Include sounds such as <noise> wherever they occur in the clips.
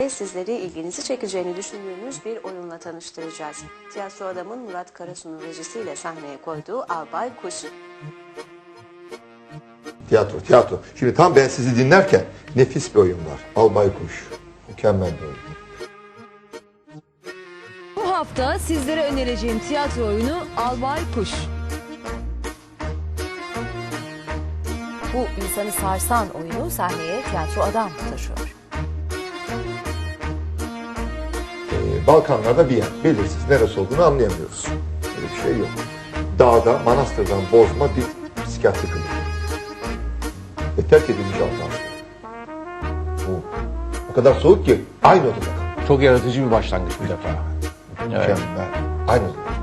birlikte sizleri ilginizi çekeceğini düşündüğümüz bir oyunla tanıştıracağız. Tiyatro adamın Murat Karasu'nun rejisiyle sahneye koyduğu Albay Kuş. Tiyatro, tiyatro. Şimdi tam ben sizi dinlerken nefis bir oyun var. Albay Kuş. Mükemmel bir oyun. Bu hafta sizlere önereceğim tiyatro oyunu Albay Kuş. Bu insanı sarsan oyunu sahneye tiyatro adam taşıyor. Balkanlarda bir yer. Belirsiz. Neresi olduğunu anlayamıyoruz. Öyle bir şey yok. Dağda, manastırdan bozma bir psikiyatri kliniği. Ve terk edilmiş sonra. Bu. O kadar soğuk ki aynı odada kalıyor. Çok yaratıcı bir başlangıç bir defa. Evet. Mükemmel. Aynı odada.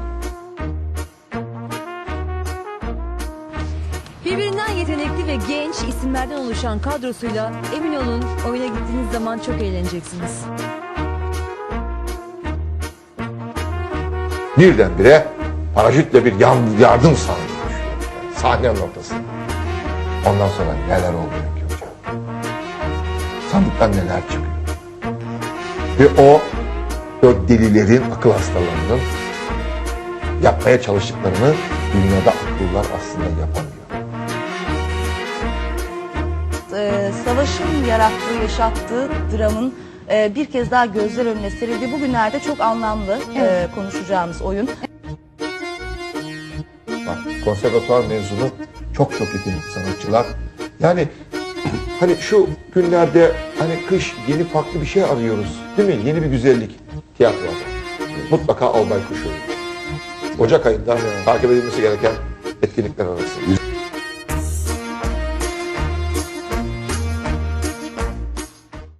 Birbirinden yetenekli ve genç isimlerden oluşan kadrosuyla emin olun oyuna gittiğiniz zaman çok eğleneceksiniz. Birdenbire paraşütle bir yardım sandığı düşüyor. Sahnenin ortasında. Ondan sonra neler oluyor ki hocam? Sandıktan neler çıkıyor? Ve o, o delilerin, akıl hastalarının yapmaya çalıştıklarını dünyada akıllar aslında yapamıyor. e, savaşın yarattığı, yaşattığı dramın e, bir kez daha gözler önüne serildiği bugünlerde çok anlamlı e, konuşacağımız oyun. Bak konservatuvar mezunu çok çok yetenekli sanatçılar. Yani <clears throat> hani şu günlerde hani kış yeni farklı bir şey arıyoruz. Değil mi? Yeni bir güzellik tiyatroda. Mutlaka Albay Kuşu. Ocak ayında takip edilmesi gereken etkinlikler arasında.